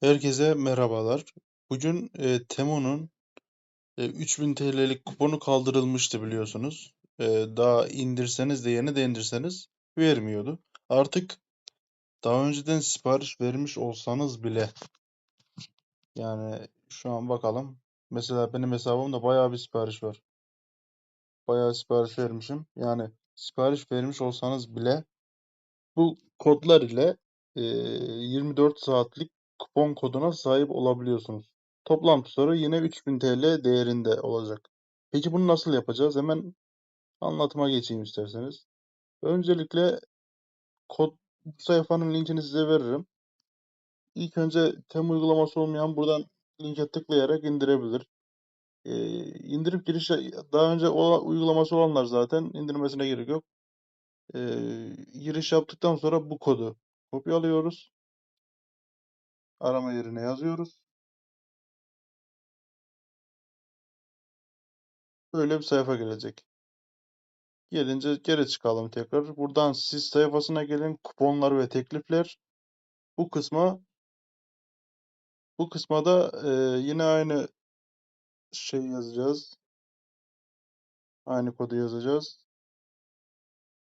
Herkese merhabalar. Bugün e, Temu'nun e, 3000 TL'lik kuponu kaldırılmıştı biliyorsunuz. E, daha indirseniz de yeni de indirseniz vermiyordu. Artık daha önceden sipariş vermiş olsanız bile yani şu an bakalım. Mesela benim hesabımda bayağı bir sipariş var. Bayağı sipariş vermişim. Yani sipariş vermiş olsanız bile bu kodlar ile e, 24 saatlik kupon koduna sahip olabiliyorsunuz. Toplam tutarı yine 3000 TL değerinde olacak. Peki bunu nasıl yapacağız? Hemen anlatıma geçeyim isterseniz. Öncelikle kod bu sayfanın linkini size veririm. İlk önce Temu uygulaması olmayan buradan linke tıklayarak indirebilir. Ee, indirip giriş daha önce o uygulaması olanlar zaten indirmesine gerek yok. Ee, giriş yaptıktan sonra bu kodu kopyalıyoruz. Arama yerine yazıyoruz. Böyle bir sayfa gelecek. Gelince geri çıkalım tekrar. Buradan siz sayfasına gelin. Kuponlar ve teklifler. Bu kısma bu kısma da e, yine aynı şey yazacağız. Aynı kodu yazacağız.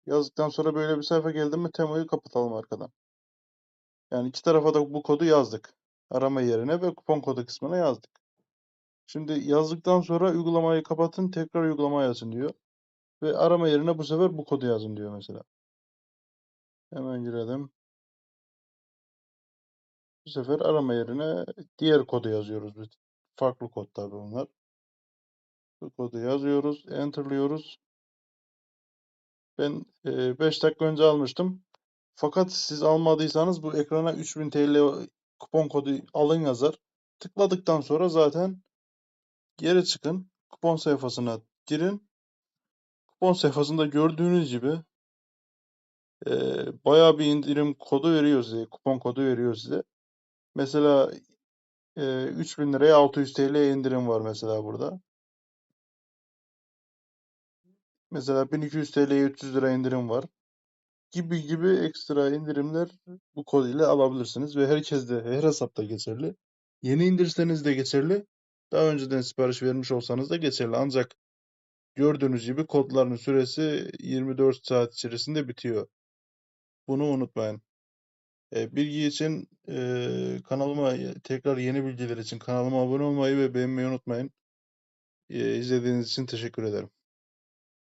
Yazdıktan sonra böyle bir sayfa geldi mi Temu'yu kapatalım arkadan. Yani iki tarafa da bu kodu yazdık. Arama yerine ve kupon kodu kısmına yazdık. Şimdi yazdıktan sonra uygulamayı kapatın tekrar uygulama yazın diyor. Ve arama yerine bu sefer bu kodu yazın diyor mesela. Hemen girelim. Bu sefer arama yerine diğer kodu yazıyoruz biz. Farklı kod tabi bunlar. Bu kodu yazıyoruz. Enter'lıyoruz. Ben 5 dakika önce almıştım. Fakat siz almadıysanız bu ekrana 3000 TL kupon kodu alın yazar. Tıkladıktan sonra zaten geri çıkın. Kupon sayfasına girin. Kupon sayfasında gördüğünüz gibi e, bayağı bir indirim kodu veriyor size. Kupon kodu veriyor size. Mesela e, 3000 liraya 600 TL indirim var mesela burada. Mesela 1200 TL'ye 300 lira indirim var. Gibi gibi ekstra indirimler bu kod ile alabilirsiniz ve herkes de her hesapta geçerli. Yeni indirseniz de geçerli. Daha önceden sipariş vermiş olsanız da geçerli. Ancak gördüğünüz gibi kodların süresi 24 saat içerisinde bitiyor. Bunu unutmayın. E, bilgi için e, kanalıma tekrar yeni bilgiler için kanalıma abone olmayı ve beğenmeyi unutmayın. E, izlediğiniz için teşekkür ederim.